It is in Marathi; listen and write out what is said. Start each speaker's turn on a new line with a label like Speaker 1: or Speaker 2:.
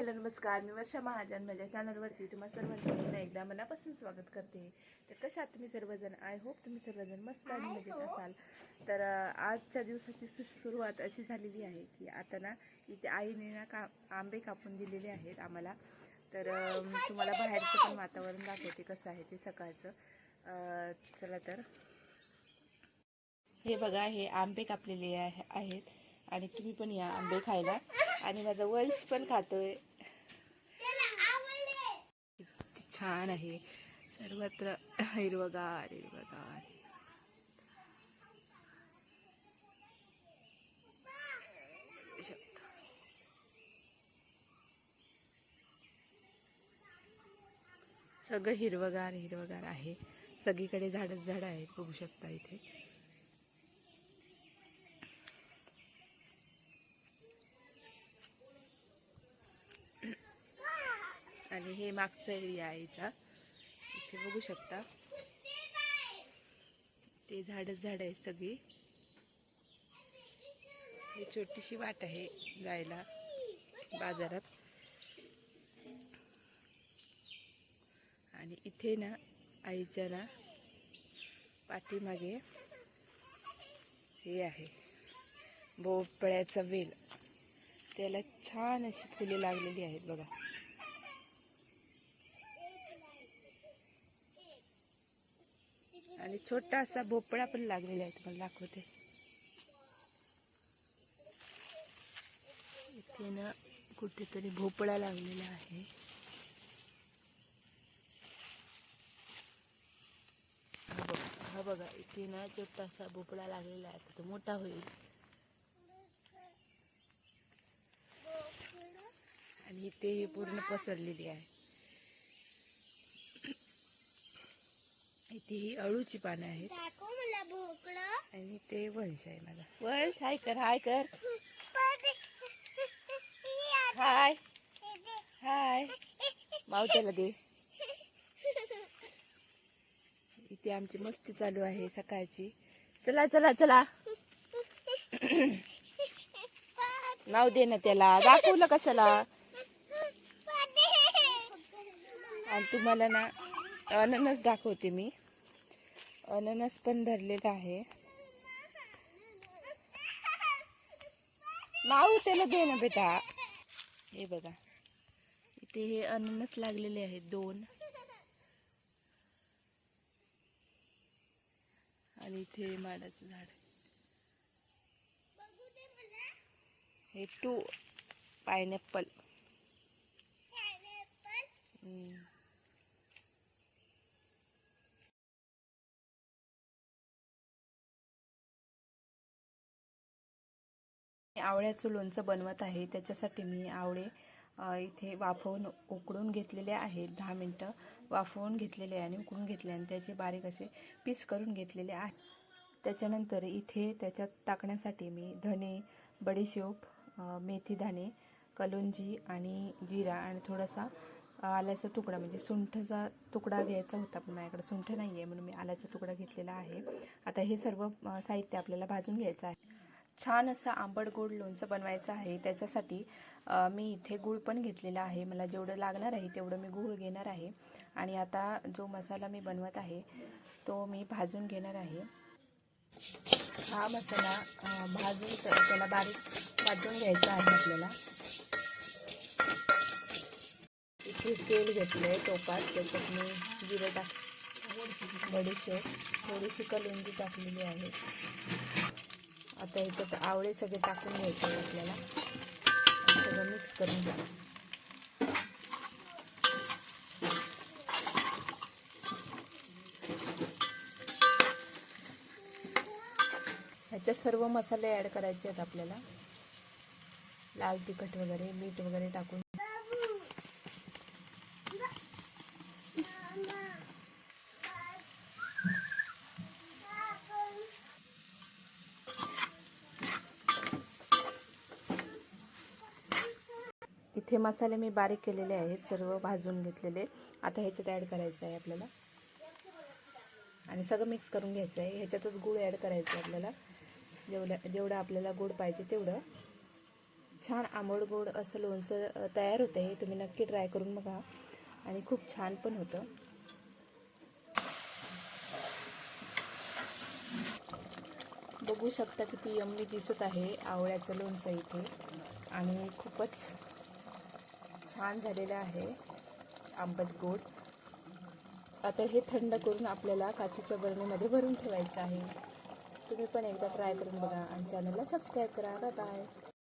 Speaker 1: हॅलो नमस्कार. मी वर्षा महाजन. माझ्या चॅनलवरती तुम्हा सर्वांचं पुन्हा एकदा मनापासून स्वागत करते. तर कशात तुम्ही सर्वजण? आय होप तुम्ही सर्वजण मस्त आणि मजेत असाल. तर आजच्या दिवसाची सु सुरुवात अशी झालेली आहे की आता ना इथे आईने ना का आंबे कापून दिलेले आहेत आम्हाला. तर तुम्हाला बाहेरचं पण वातावरण दाखवते कसं आहे ते सकाळचं. चला तर. हे बघा हे आंबे कापलेले आहे आहेत. आणि तुम्ही पण या आंबे खायला. आणि माझा वंश पण खातोय किती छान आहे. सर्वत्र हिरवगार हिरवगार. सगळं हिरवगार हिरवगार आहे. सगळीकडे झाडच झाडं आहेत बघू शकता इथे. आणि हे मागचा एरिया आहे याचा इथे बघू शकता. ते झाडच झाड आहे सगळी. ही छोटीशी वाट आहे जायला बाजारात. आणि इथे ना आईच्या ना पाठीमागे हे आहे. भोपळ्याचा वेल. त्याला छान अशी फुले लागलेली आहेत बघा. आणि छोटा असा भोपळा पण लागलेला आहे तुम्हाला दाखवते. इथे ना कुठेतरी भोपळा लागलेला आहे. हा बघा हा बघा इथे ना छोटासा भोपळा लागलेला आहे तो मोठा होईल. आणि इथे ही पूर्ण पसरलेली आहे. इथे ही अळूची पानं आहेत. आणि ते वंश आहे माझा वंश हाय कर हाय कर. हाय. हाय. मावत्याला दे. इथे आमची मस्ती चालू आहे सकाळची. चला चला चला. नाव दे ना त्याला. दाखवलं कशाला? आणि तुम्हाला ना अननस दाखवते मी. अननस पण धरलेला आहे. नाव त्याला दे ना बेटा. हे बघा. इथे हे अननस लागलेले आहेत दोन. आणि इथे माडाचं झाड. हे टू पायनॅपल. आवळ्याचं लोणचं बनवत आहे. त्याच्यासाठी मी आवळे इथे वाफवून उकडून घेतलेले आहेत. दहा मिनटं वाफवून घेतलेले आणि उकडून घेतले आणि त्याचे बारीक असे पीस करून घेतलेले आहे. त्याच्यानंतर इथे त्याच्यात टाकण्यासाठी मी धणे बडीशोप मेथीदाणे मेथी कलोंजी आणि जिरा आणि थोडासा आल्याचा तुकडा म्हणजे सुंठचा तुकडा घ्यायचा होता पण माझ्याकडे सुंठ नाही आहे म्हणून मी आल्याचा तुकडा घेतलेला आहे. आता हे सर्व साहित्य आपल्याला भाजून घ्यायचं आहे. छान असं आंबट गोड लोणचं बनवायचं आहे. त्याच्यासाठी मी इथे गूळ पण घेतलेला आहे. मला जेवढं लागणार आहे तेवढं मी गूळ घेणार आहे. आणि आता जो मसाला मी बनवत आहे तो मी भाजून घेणार आहे. हा मसाला भाजून त्याला बारीक भाजून घ्यायचा आहे आपल्याला. इथे तेल घेतलं आहे टोपात. त्याच्यात मी जिरे टाक बडीशेप थोडीशी कलुंजी टाकलेली आहे. आता ह्याच्यात आवळे सगळे टाकून घ्यायचे आपल्याला. सगळं मिक्स करून घ्यायचं ह्याच्यात सर्व मसाले ॲड करायचे आहेत आपल्याला. लाल तिखट वगैरे मीठ वगैरे टाकून. हे मसाले मी बारीक केलेले आहेत सर्व भाजून घेतलेले. आता ह्याच्यात ॲड करायचं आहे आपल्याला. आणि सगळं मिक्स करून घ्यायचं आहे. ह्याच्यातच गूळ ॲड करायचं आहे आपल्याला. जेवढं जेवढं आपल्याला गोड पाहिजे तेवढं. छान आंबड गोड असं लोणचं तयार होतं हे तुम्ही नक्की ट्राय करून बघा. आणि खूप छान पण होतं. बघू शकता किती यम्मी दिसत आहे आवळ्याचं लोणचं इथे. आणि खूपच छान झालेलं आहे आंबट गोड. आता हे थंड करून आपल्याला काचेच्या बरणीमध्ये भरून ठेवायचं आहे. तुम्ही पण एकदा ट्राय करून बघा आणि चॅनलला सबस्क्राईब करा. Bye bye.